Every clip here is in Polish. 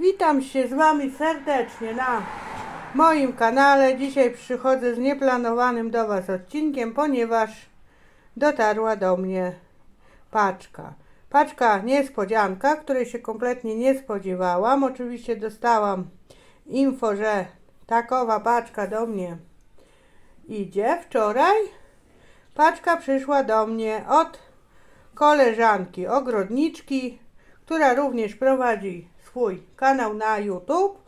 Witam się z Wami serdecznie na moim kanale. Dzisiaj przychodzę z nieplanowanym do Was odcinkiem, ponieważ dotarła do mnie paczka. Paczka niespodzianka, której się kompletnie nie spodziewałam. Oczywiście dostałam info, że takowa paczka do mnie idzie. Wczoraj paczka przyszła do mnie od koleżanki ogrodniczki, która również prowadzi swój kanał na YouTube,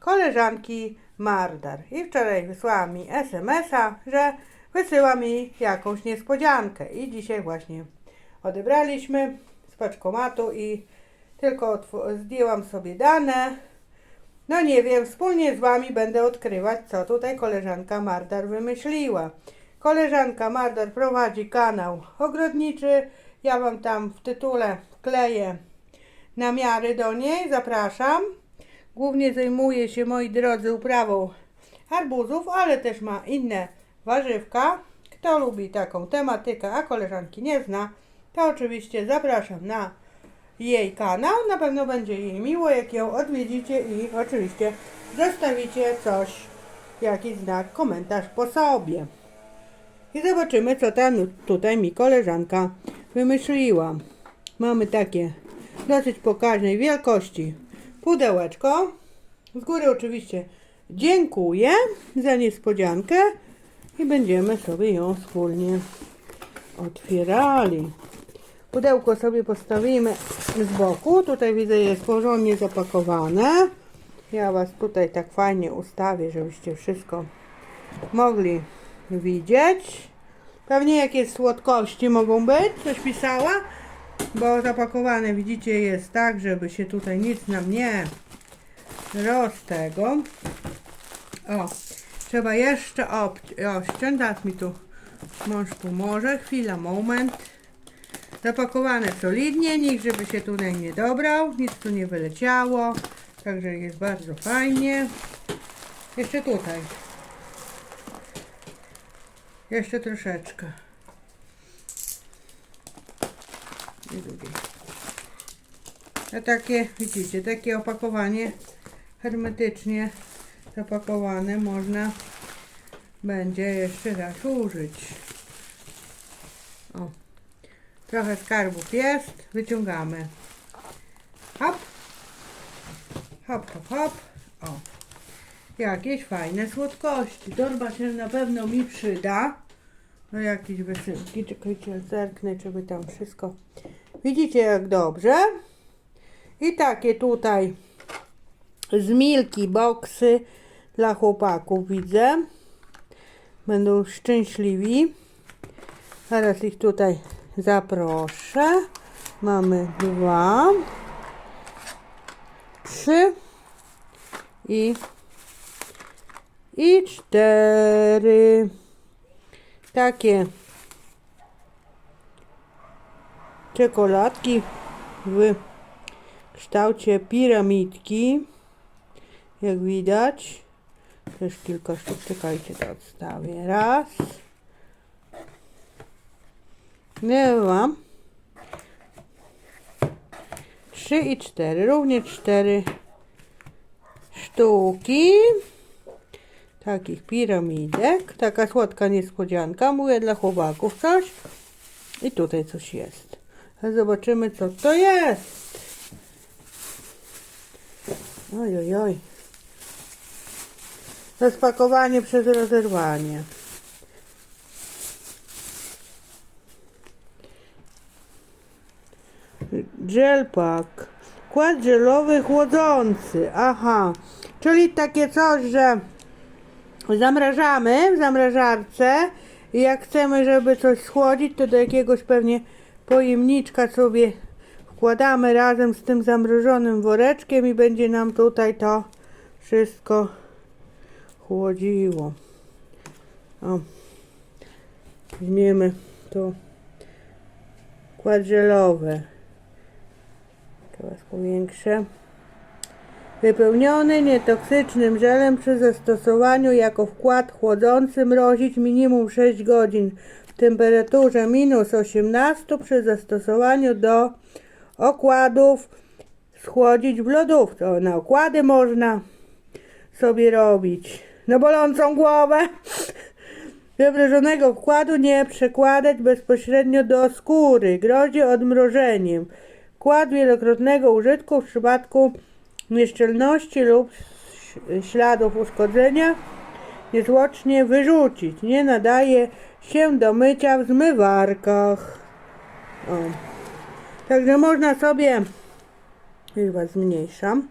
koleżanki Mardar. I wczoraj wysłała mi SMS-a, że wysyła mi jakąś niespodziankę. I dzisiaj właśnie odebraliśmy z paczkomatu i tylko zdjęłam sobie dane. No nie wiem, wspólnie z Wami będę odkrywać, co tutaj koleżanka Mardar wymyśliła. Koleżanka Mardar prowadzi kanał ogrodniczy. Ja Wam tam w tytule wkleję namiary do niej. Zapraszam. Głównie zajmuje się, moi drodzy, uprawą arbuzów, ale też ma inne warzywka. Kto lubi taką tematykę, a koleżanki nie zna, to oczywiście zapraszam na jej kanał. Na pewno będzie jej miło, jak ją odwiedzicie i oczywiście zostawicie coś, jakiś znak, komentarz po sobie. I zobaczymy, co tam tutaj mi koleżanka wymyśliła. Mamy takie dosyć pokaźnej wielkości pudełeczko. Z góry oczywiście dziękuję za niespodziankę i będziemy sobie ją wspólnie otwierali. Pudełko sobie postawimy z boku. Tutaj widzę jest porządnie zapakowane. Ja Was tutaj tak fajnie ustawię, żebyście wszystko mogli widzieć. Pewnie jakieś słodkości mogą być, coś pisała, bo zapakowane widzicie jest tak, żeby się tutaj nic nam nie roztego. O, trzeba jeszcze obci- obciąć, teraz mi tu mąż pomoże, chwila, moment. Zapakowane solidnie, nikt żeby się tutaj nie dobrał, nic tu nie wyleciało, także jest bardzo fajnie. Jeszcze tutaj. Jeszcze troszeczkę. I drugiej. A takie, widzicie, takie opakowanie hermetycznie zapakowane można będzie jeszcze raz użyć. O. Trochę skarbów jest, wyciągamy. Hop. Hop, hop, hop. O. Jakieś fajne słodkości. Torba się na pewno mi przyda. No jakieś wysyłki. Czekajcie, zerknę, czy by tam wszystko. Widzicie jak dobrze. I takie tutaj z Milki boksy dla chłopaków widzę. Będą szczęśliwi. Teraz ich tutaj zaproszę. Mamy dwa, trzy i, i cztery. Takie czekoladki w kształcie piramidki. Jak widać. Też kilka sztuk. Czekajcie, to odstawię. Raz. Dwa. Trzy i cztery. Również cztery sztuki. Takich piramidek. Taka słodka niespodzianka. Mówię dla chłopaków coś. I tutaj coś jest. Zobaczymy co to jest. Oj, oj, oj. Rozpakowanie przez rozerwanie. Gelpak. Kład żelowy chłodzący. Aha. Czyli takie coś, że zamrażamy w zamrażarce i jak chcemy, żeby coś schłodzić, to do jakiegoś pewnie pojemniczka sobie wkładamy razem z tym zamrożonym woreczkiem i będzie nam tutaj to wszystko chłodziło. O. Weźmiemy to kład żelowe. Teraz powiększę. Wypełniony nietoksycznym żelem przy zastosowaniu jako wkład chłodzący mrozić minimum 6 godzin temperaturze minus 18 przy zastosowaniu do okładów schłodzić w lodówce. Na okłady można sobie robić. Na bolącą głowę. Wybrożonego wkładu nie przekładać bezpośrednio do skóry. Grozi odmrożeniem. Wkład wielokrotnego użytku w przypadku nieszczelności lub śladów uszkodzenia niezwłocznie wyrzucić. Nie nadaje się do mycia w zmywarkach. O. Także można sobie, was zmniejszam,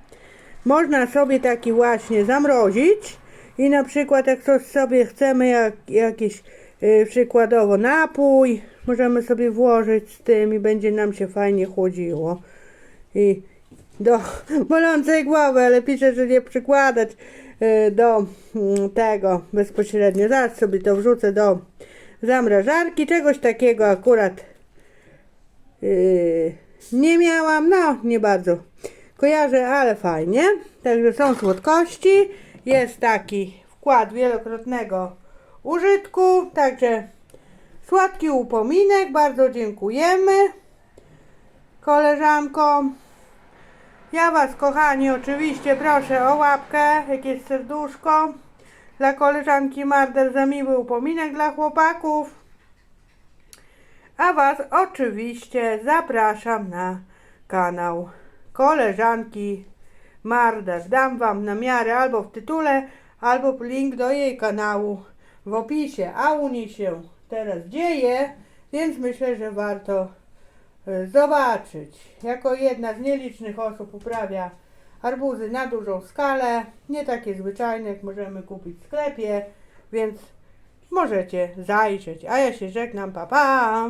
można sobie taki właśnie zamrozić i na przykład jak coś sobie chcemy, jak, jakiś y, przykładowo napój, możemy sobie włożyć z tym i będzie nam się fajnie chłodziło. I do bolącej głowy, ale piszę, że nie przykładać y, do mm, tego bezpośrednio. Zaraz sobie to wrzucę do zamrażarki. Czegoś takiego akurat yy, nie miałam. No, nie bardzo kojarzę, ale fajnie. Także są słodkości. Jest taki wkład wielokrotnego użytku. Także słodki upominek. Bardzo dziękujemy koleżankom. Ja Was, kochani, oczywiście proszę o łapkę, jakieś serduszko dla koleżanki Marder za miły upominek dla chłopaków. A Was oczywiście zapraszam na kanał koleżanki Marder. Dam Wam na miarę albo w tytule, albo link do jej kanału w opisie. A u niej się teraz dzieje, więc myślę, że warto e, zobaczyć. Jako jedna z nielicznych osób uprawia arbuzy na dużą skalę, nie takie zwyczajne, jak możemy kupić w sklepie, więc możecie zajrzeć. A ja się żegnam, pa pa!